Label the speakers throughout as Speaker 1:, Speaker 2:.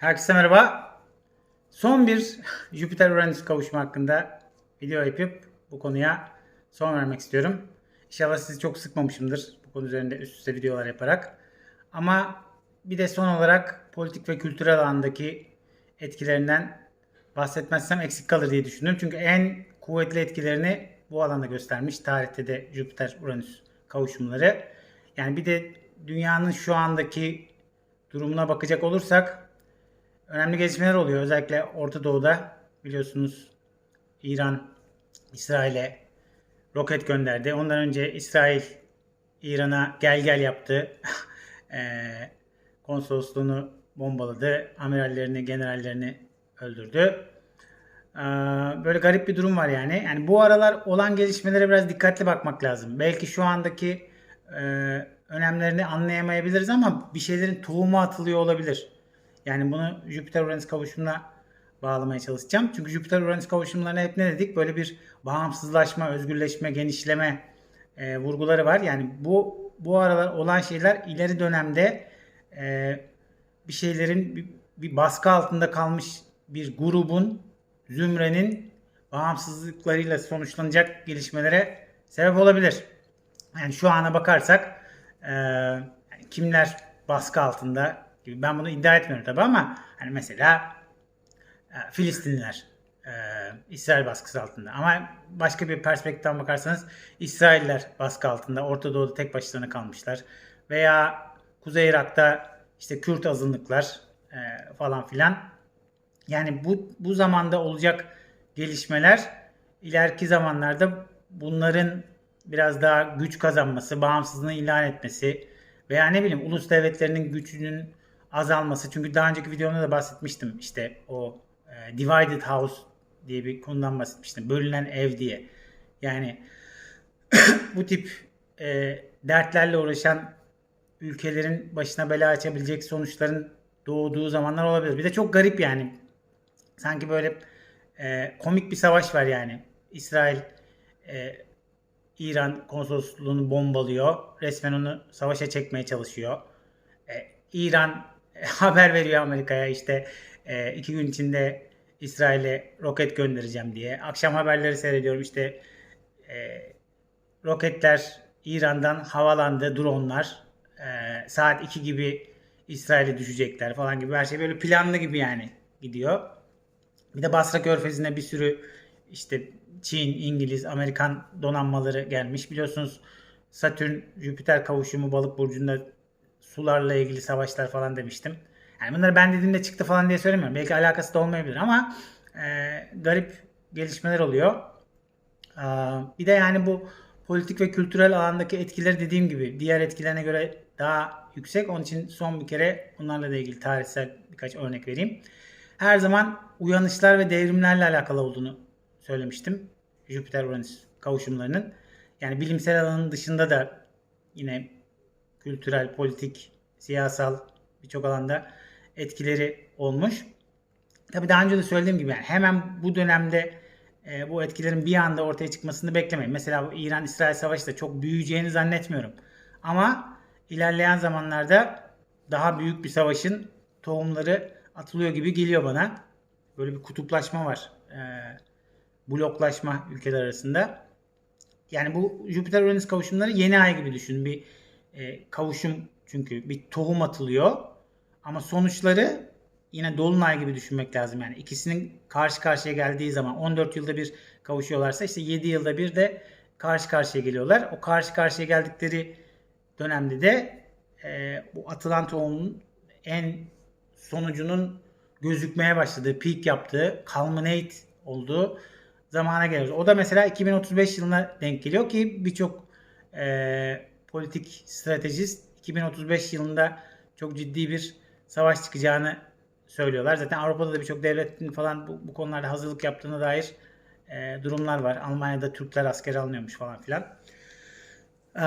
Speaker 1: Herkese merhaba. Son bir Jüpiter-Uranüs kavuşumu hakkında video yapıp bu konuya son vermek istiyorum. İnşallah sizi çok sıkmamışımdır bu konu üzerinde üst üste videolar yaparak. Ama bir de son olarak politik ve kültürel alandaki etkilerinden bahsetmezsem eksik kalır diye düşündüm. Çünkü en kuvvetli etkilerini bu alanda göstermiş. Tarihte de Jüpiter-Uranüs kavuşumları. Yani bir de dünyanın şu andaki durumuna bakacak olursak önemli gelişmeler oluyor. Özellikle Orta Doğu'da biliyorsunuz İran İsrail'e roket gönderdi. Ondan önce İsrail İran'a gel gel yaptı. Eee, konsolosluğunu bombaladı. Amirallerini, generallerini öldürdü. Eee, Böyle garip bir durum var yani. Yani bu aralar olan gelişmelere biraz dikkatli bakmak lazım. Belki şu andaki eee, önemlerini anlayamayabiliriz ama bir şeylerin tohumu atılıyor olabilir. Yani bunu Jüpiter-Uranüs kavuşumuna bağlamaya çalışacağım. Çünkü Jüpiter-Uranüs kavuşumlarına hep ne dedik? Böyle bir bağımsızlaşma, özgürleşme, genişleme e, vurguları var. Yani bu bu aralar olan şeyler ileri dönemde e, bir şeylerin bir, bir baskı altında kalmış bir grubun, zümrenin bağımsızlıklarıyla sonuçlanacak gelişmelere sebep olabilir. Yani şu ana bakarsak e, kimler baskı altında ben bunu iddia etmiyorum tabii ama hani mesela e, Filistinliler e, İsrail baskısı altında. Ama başka bir perspektiften bakarsanız İsrailler baskı altında Orta Doğu'da tek başlarına kalmışlar. Veya Kuzey Irak'ta işte Kürt azınlıklar e, falan filan. Yani bu bu zamanda olacak gelişmeler ileriki zamanlarda bunların biraz daha güç kazanması, bağımsızlığını ilan etmesi veya ne bileyim ulus devletlerinin gücünün azalması. Çünkü daha önceki videomda da bahsetmiştim işte o e, divided house diye bir konudan bahsetmiştim. Bölünen ev diye. Yani bu tip e, dertlerle uğraşan ülkelerin başına bela açabilecek sonuçların doğduğu zamanlar olabilir. Bir de çok garip yani. Sanki böyle e, komik bir savaş var yani. İsrail e, İran konsolosluğunu bombalıyor. Resmen onu savaşa çekmeye çalışıyor. E, İran haber veriyor Amerika'ya işte e, iki gün içinde İsrail'e roket göndereceğim diye. Akşam haberleri seyrediyorum işte e, roketler İran'dan havalandı dronlar. E, saat 2 gibi İsrail'e düşecekler falan gibi her şey böyle planlı gibi yani gidiyor. Bir de Basra Körfezi'ne bir sürü işte Çin, İngiliz, Amerikan donanmaları gelmiş. Biliyorsunuz Satürn, Jüpiter kavuşumu balık burcunda sularla ilgili savaşlar falan demiştim. Yani bunları ben dediğimde çıktı falan diye söylemiyorum. Belki alakası da olmayabilir ama e, garip gelişmeler oluyor. E, bir de yani bu politik ve kültürel alandaki etkileri dediğim gibi diğer etkilerine göre daha yüksek. Onun için son bir kere bunlarla da ilgili tarihsel birkaç örnek vereyim. Her zaman uyanışlar ve devrimlerle alakalı olduğunu söylemiştim. Jüpiter-Uranüs kavuşumlarının. Yani bilimsel alanın dışında da yine kültürel, politik, siyasal birçok alanda etkileri olmuş. Tabi daha önce de söylediğim gibi yani hemen bu dönemde e, bu etkilerin bir anda ortaya çıkmasını beklemeyin. Mesela İran-İsrail savaşı da çok büyüyeceğini zannetmiyorum. Ama ilerleyen zamanlarda daha büyük bir savaşın tohumları atılıyor gibi geliyor bana. Böyle bir kutuplaşma var. E, bloklaşma ülkeler arasında. Yani bu Jüpiter-Uranüs kavuşumları yeni ay gibi düşünün. Bir e, kavuşum çünkü bir tohum atılıyor. Ama sonuçları yine dolunay gibi düşünmek lazım. Yani ikisinin karşı karşıya geldiği zaman 14 yılda bir kavuşuyorlarsa işte 7 yılda bir de karşı karşıya geliyorlar. O karşı karşıya geldikleri dönemde de e, bu atılan tohumun en sonucunun gözükmeye başladığı, peak yaptığı, culminate olduğu zamana geliyoruz. O da mesela 2035 yılına denk geliyor ki birçok e, politik stratejist 2035 yılında çok ciddi bir savaş çıkacağını söylüyorlar. Zaten Avrupa'da da birçok devletin falan bu, bu konularda hazırlık yaptığına dair e, durumlar var. Almanya'da Türkler asker alınıyormuş falan filan. E,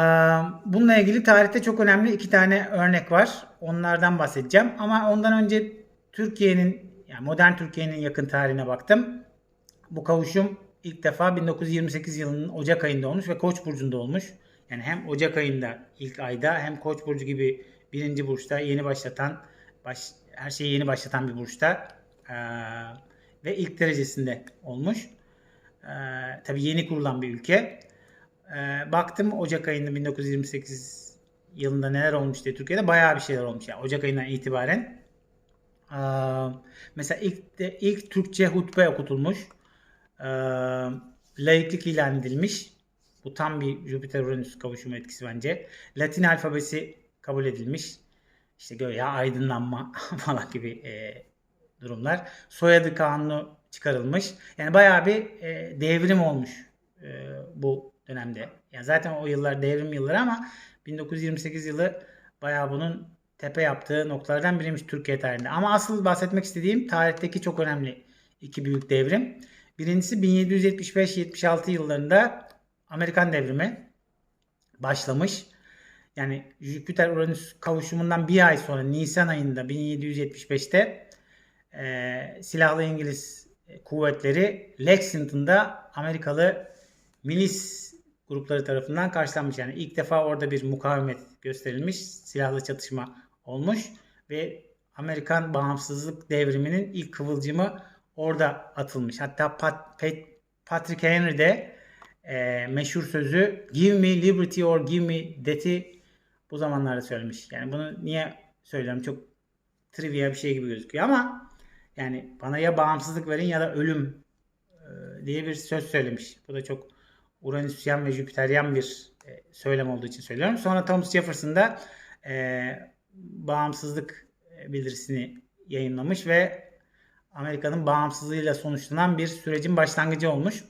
Speaker 1: bununla ilgili tarihte çok önemli iki tane örnek var. Onlardan bahsedeceğim. Ama ondan önce Türkiye'nin yani modern Türkiye'nin yakın tarihine baktım. Bu kavuşum ilk defa 1928 yılının Ocak ayında olmuş ve Koç burcunda olmuş. Yani hem Ocak ayında ilk ayda hem Koç burcu gibi birinci burçta yeni başlatan baş, her şeyi yeni başlatan bir burçta. Ee, ve ilk derecesinde olmuş. Ee, tabii yeni kurulan bir ülke. Ee, baktım Ocak ayında 1928 yılında neler olmuş diye Türkiye'de bayağı bir şeyler olmuş. Yani Ocak ayından itibaren. Ee, mesela ilk de, ilk Türkçe hutbe okutulmuş. Ee, laiklik ilan edilmiş. Bu tam bir Jüpiter-Uranüs kavuşumu etkisi bence. Latin alfabesi kabul edilmiş. İşte göya aydınlanma falan gibi e, durumlar. Soyadı kanunu çıkarılmış. Yani bayağı bir e, devrim olmuş e, bu dönemde. Yani zaten o yıllar devrim yılları ama 1928 yılı bayağı bunun tepe yaptığı noktalardan biriymiş Türkiye tarihinde. Ama asıl bahsetmek istediğim tarihteki çok önemli iki büyük devrim. Birincisi 1775-76 yıllarında Amerikan devrimi başlamış. Yani Jüpiter-Uranüs kavuşumundan bir ay sonra Nisan ayında 1775'te e, silahlı İngiliz kuvvetleri Lexington'da Amerikalı milis grupları tarafından karşılanmış. Yani ilk defa orada bir mukavemet gösterilmiş, silahlı çatışma olmuş ve Amerikan bağımsızlık devriminin ilk kıvılcımı orada atılmış. Hatta Pat, Pat, Patrick Henry de e, meşhur sözü Give me liberty or give me death'i bu zamanlarda söylemiş. Yani bunu niye söylüyorum? Çok trivia bir şey gibi gözüküyor ama yani bana ya bağımsızlık verin ya da ölüm e, diye bir söz söylemiş. Bu da çok Uranüsyen ve Jüpiteryen bir e, söylem olduğu için söylüyorum. Sonra Thomas Jefferson da e, bağımsızlık bildirisini yayınlamış ve Amerika'nın bağımsızlığıyla sonuçlanan bir sürecin başlangıcı olmuş.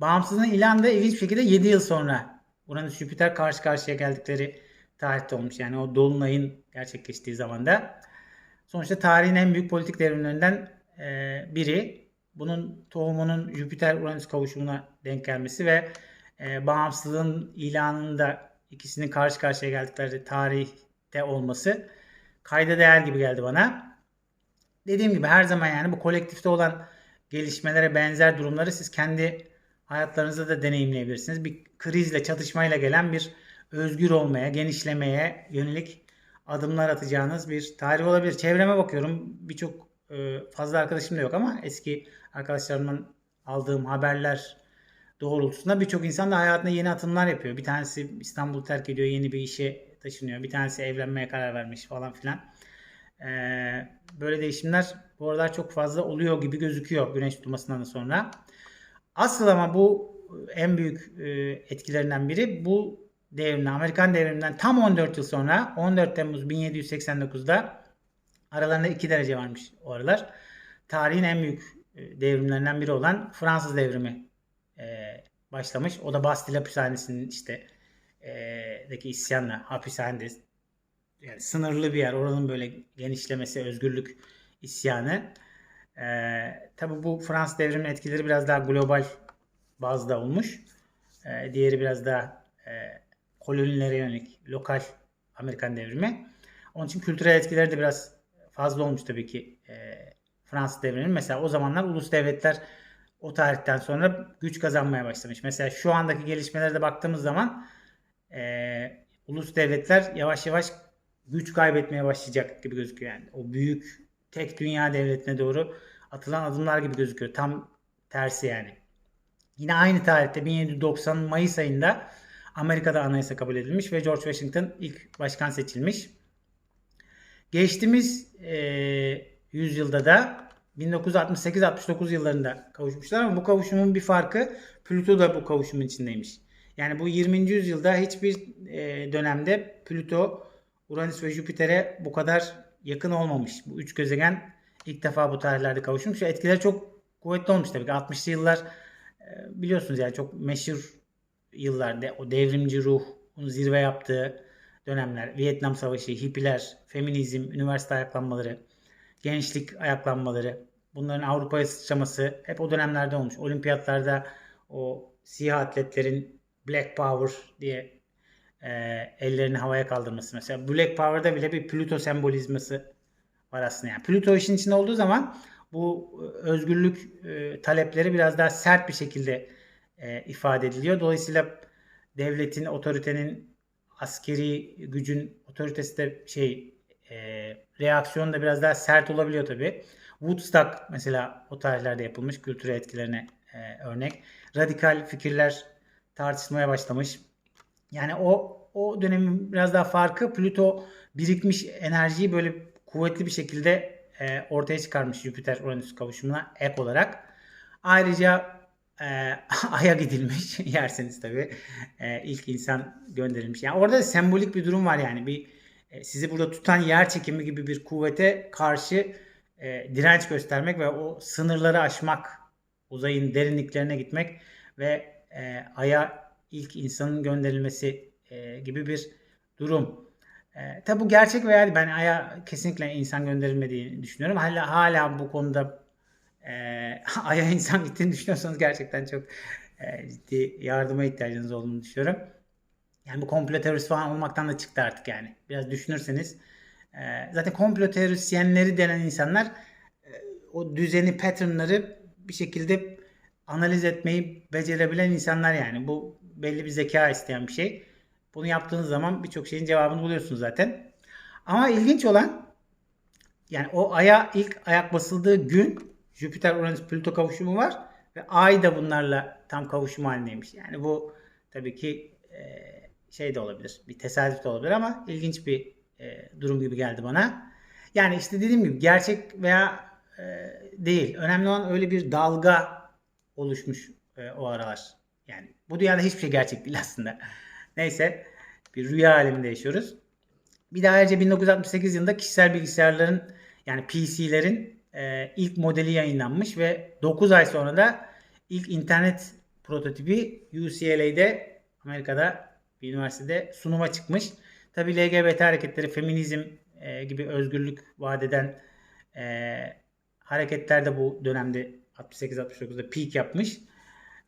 Speaker 1: Bağımsızlığın ilanı da ilginç bir şekilde 7 yıl sonra Uranüs Jüpiter karşı karşıya geldikleri tarihte olmuş. Yani o dolunayın gerçekleştiği zamanda. Sonuçta tarihin en büyük politik devrimlerinden e, biri. Bunun tohumunun Jüpiter-Uranüs kavuşumuna denk gelmesi ve e, bağımsızlığın ilanında ikisinin karşı karşıya geldikleri tarihte olması kayda değer gibi geldi bana. Dediğim gibi her zaman yani bu kolektifte olan gelişmelere benzer durumları siz kendi hayatlarınızda da deneyimleyebilirsiniz. Bir krizle, çatışmayla gelen bir özgür olmaya, genişlemeye yönelik adımlar atacağınız bir tarih olabilir. Çevreme bakıyorum. Birçok e, fazla arkadaşım da yok ama eski arkadaşlarımdan aldığım haberler doğrultusunda birçok insan da hayatında yeni atımlar yapıyor. Bir tanesi İstanbul'u terk ediyor, yeni bir işe taşınıyor. Bir tanesi evlenmeye karar vermiş falan filan. Ee, böyle değişimler bu aralar çok fazla oluyor gibi gözüküyor güneş tutulmasından sonra. Asıl ama bu en büyük e, etkilerinden biri bu devrimden, Amerikan devriminden tam 14 yıl sonra 14 Temmuz 1789'da aralarında 2 derece varmış o aralar. Tarihin en büyük e, devrimlerinden biri olan Fransız devrimi e, başlamış. O da Bastille hapishanesinin işte e, deki isyanla hapishanede yani sınırlı bir yer. Oranın böyle genişlemesi, özgürlük isyanı. E, tabi bu Fransız devriminin etkileri biraz daha global bazda olmuş. E, diğeri biraz daha e, kolonilere yönelik lokal Amerikan devrimi. Onun için kültürel etkileri de biraz fazla olmuş tabii ki e, Fransız devriminin. Mesela o zamanlar ulus devletler o tarihten sonra güç kazanmaya başlamış. Mesela şu andaki gelişmelere de baktığımız zaman e, ulus devletler yavaş yavaş güç kaybetmeye başlayacak gibi gözüküyor yani. O büyük tek dünya devletine doğru atılan adımlar gibi gözüküyor. Tam tersi yani. Yine aynı tarihte 1790 Mayıs ayında Amerika'da anayasa kabul edilmiş ve George Washington ilk başkan seçilmiş. Geçtiğimiz e, yüzyılda da 1968-69 yıllarında kavuşmuşlar ama bu kavuşumun bir farkı Plüto da bu kavuşumun içindeymiş. Yani bu 20. yüzyılda hiçbir e, dönemde Plüto, Uranüs ve Jüpiter'e bu kadar yakın olmamış. Bu üç gezegen ilk defa bu tarihlerde kavuşmuş. Etkileri çok kuvvetli olmuş tabii ki. 60'lı yıllar e, biliyorsunuz yani çok meşhur yıllarda o devrimci ruh onu zirve yaptığı dönemler. Vietnam Savaşı, hippiler, feminizm, üniversite ayaklanmaları, gençlik ayaklanmaları, bunların Avrupa'ya sıçraması hep o dönemlerde olmuş. Olimpiyatlarda o siyah atletlerin Black Power diye e, ellerini havaya kaldırması mesela. Black Power'da bile bir Plüto sembolizması var aslında. Yani Plüto işin içinde olduğu zaman bu özgürlük e, talepleri biraz daha sert bir şekilde e, ifade ediliyor. Dolayısıyla devletin, otoritenin, askeri gücün otoritesi de şey e, reaksiyon da biraz daha sert olabiliyor tabii. Woodstock mesela o tarihlerde yapılmış kültüre etkilerine e, örnek. Radikal fikirler tartışmaya başlamış. Yani o o dönemin biraz daha farkı Plüto birikmiş enerjiyi böyle kuvvetli bir şekilde e, ortaya çıkarmış Jüpiter Uranüs kavuşumuna ek olarak. Ayrıca e, Ay'a gidilmiş yerseniz tabii. E, ilk insan gönderilmiş. Yani orada sembolik bir durum var yani. Bir e, sizi burada tutan yer çekimi gibi bir kuvvete karşı e, direnç göstermek ve o sınırları aşmak, uzayın derinliklerine gitmek ve e, Ay'a ilk insanın gönderilmesi e, gibi bir durum. E, tabi bu gerçek veya ben Ay'a kesinlikle insan gönderilmediğini düşünüyorum. Hala hala bu konuda e, Ay'a insan gittiğini düşünüyorsanız gerçekten çok e, ciddi yardıma ihtiyacınız olduğunu düşünüyorum. Yani bu komplo teorisi falan olmaktan da çıktı artık yani. Biraz düşünürseniz e, zaten komplo teorisyenleri denen insanlar e, o düzeni, patternları bir şekilde analiz etmeyi becerebilen insanlar yani. Bu belli bir zeka isteyen bir şey. Bunu yaptığınız zaman birçok şeyin cevabını buluyorsunuz zaten. Ama ilginç olan yani o aya ilk ayak basıldığı gün Jüpiter Uranüs Plüto kavuşumu var ve ay da bunlarla tam kavuşum halindeymiş. Yani bu tabii ki e, şey de olabilir. Bir tesadüf de olabilir ama ilginç bir e, durum gibi geldi bana. Yani işte dediğim gibi gerçek veya e, değil. Önemli olan öyle bir dalga oluşmuş o aralar. Yani bu dünyada hiçbir şey gerçek değil aslında. Neyse bir rüya aleminde yaşıyoruz. Bir de ayrıca 1968 yılında kişisel bilgisayarların yani PC'lerin e, ilk modeli yayınlanmış ve 9 ay sonra da ilk internet prototipi UCLA'de Amerika'da bir üniversitede sunuma çıkmış. Tabi LGBT hareketleri, feminizm e, gibi özgürlük vaat eden e, hareketler de bu dönemde 68-69'da peak yapmış.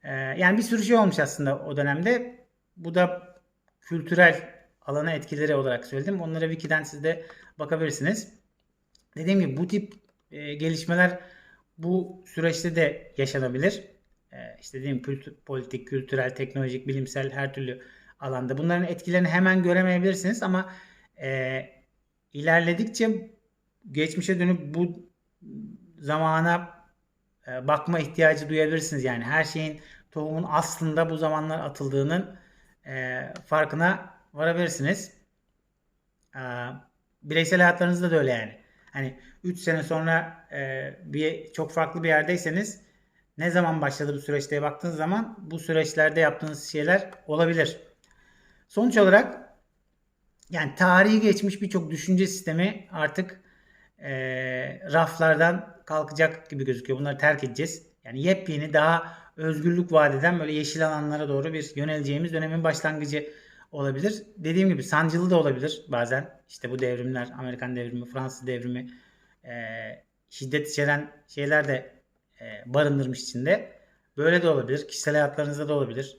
Speaker 1: E, yani bir sürü şey olmuş aslında o dönemde. Bu da kültürel alana etkileri olarak söyledim. Onlara Wiki'den siz de bakabilirsiniz. Dediğim gibi bu tip e, gelişmeler bu süreçte de yaşanabilir. E, işte dediğim kültür, politik, kültürel, teknolojik, bilimsel her türlü alanda. Bunların etkilerini hemen göremeyebilirsiniz ama e, ilerledikçe geçmişe dönüp bu zamana bakma ihtiyacı duyabilirsiniz. Yani her şeyin tohumun aslında bu zamanlar atıldığının e, farkına varabilirsiniz. E, bireysel hayatlarınızda da öyle yani. Hani 3 sene sonra e, bir çok farklı bir yerdeyseniz ne zaman başladı bu süreçte baktığınız zaman bu süreçlerde yaptığınız şeyler olabilir. Sonuç olarak yani tarihi geçmiş birçok düşünce sistemi artık e, raflardan kalkacak gibi gözüküyor. Bunları terk edeceğiz. Yani yepyeni daha özgürlük vadeden böyle yeşil alanlara doğru bir yöneleceğimiz dönemin başlangıcı olabilir. Dediğim gibi sancılı da olabilir bazen. İşte bu devrimler, Amerikan devrimi, Fransız devrimi e, şiddet içeren şeyler de e, barındırmış içinde. Böyle de olabilir. Kişisel hayatlarınızda da olabilir.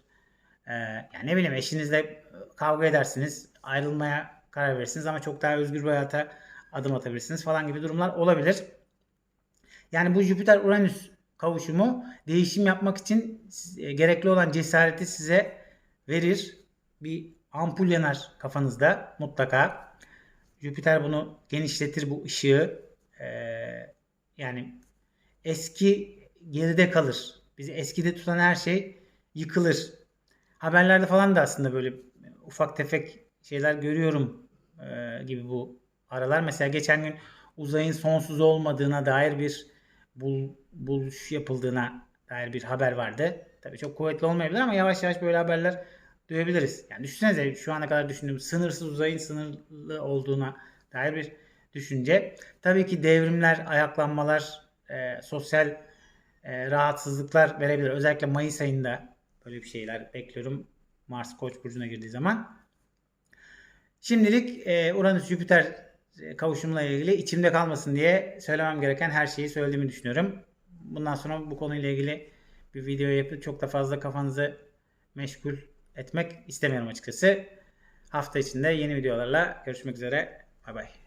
Speaker 1: E, yani ne bileyim eşinizle kavga edersiniz, ayrılmaya karar verirsiniz ama çok daha özgür bir hayata adım atabilirsiniz falan gibi durumlar olabilir. Yani bu Jüpiter-Uranüs kavuşumu değişim yapmak için e, gerekli olan cesareti size verir. Bir ampul yanar kafanızda mutlaka. Jüpiter bunu genişletir bu ışığı. Ee, yani eski geride kalır. Bizi eskide tutan her şey yıkılır. Haberlerde falan da aslında böyle ufak tefek şeyler görüyorum e, gibi bu aralar. Mesela geçen gün uzayın sonsuz olmadığına dair bir bul, buluş yapıldığına dair bir haber vardı. Tabii çok kuvvetli olmayabilir ama yavaş yavaş böyle haberler duyabiliriz. Yani düşünsenize şu ana kadar düşündüğüm sınırsız uzayın sınırlı olduğuna dair bir düşünce. Tabii ki devrimler, ayaklanmalar, e, sosyal e, rahatsızlıklar verebilir. Özellikle Mayıs ayında böyle bir şeyler bekliyorum. Mars Koç burcuna girdiği zaman. Şimdilik e, Uranüs Jüpiter kavuşumla ilgili içimde kalmasın diye söylemem gereken her şeyi söylediğimi düşünüyorum. Bundan sonra bu konuyla ilgili bir video yapıp çok da fazla kafanızı meşgul etmek istemiyorum açıkçası. Hafta içinde yeni videolarla görüşmek üzere. Bay bay.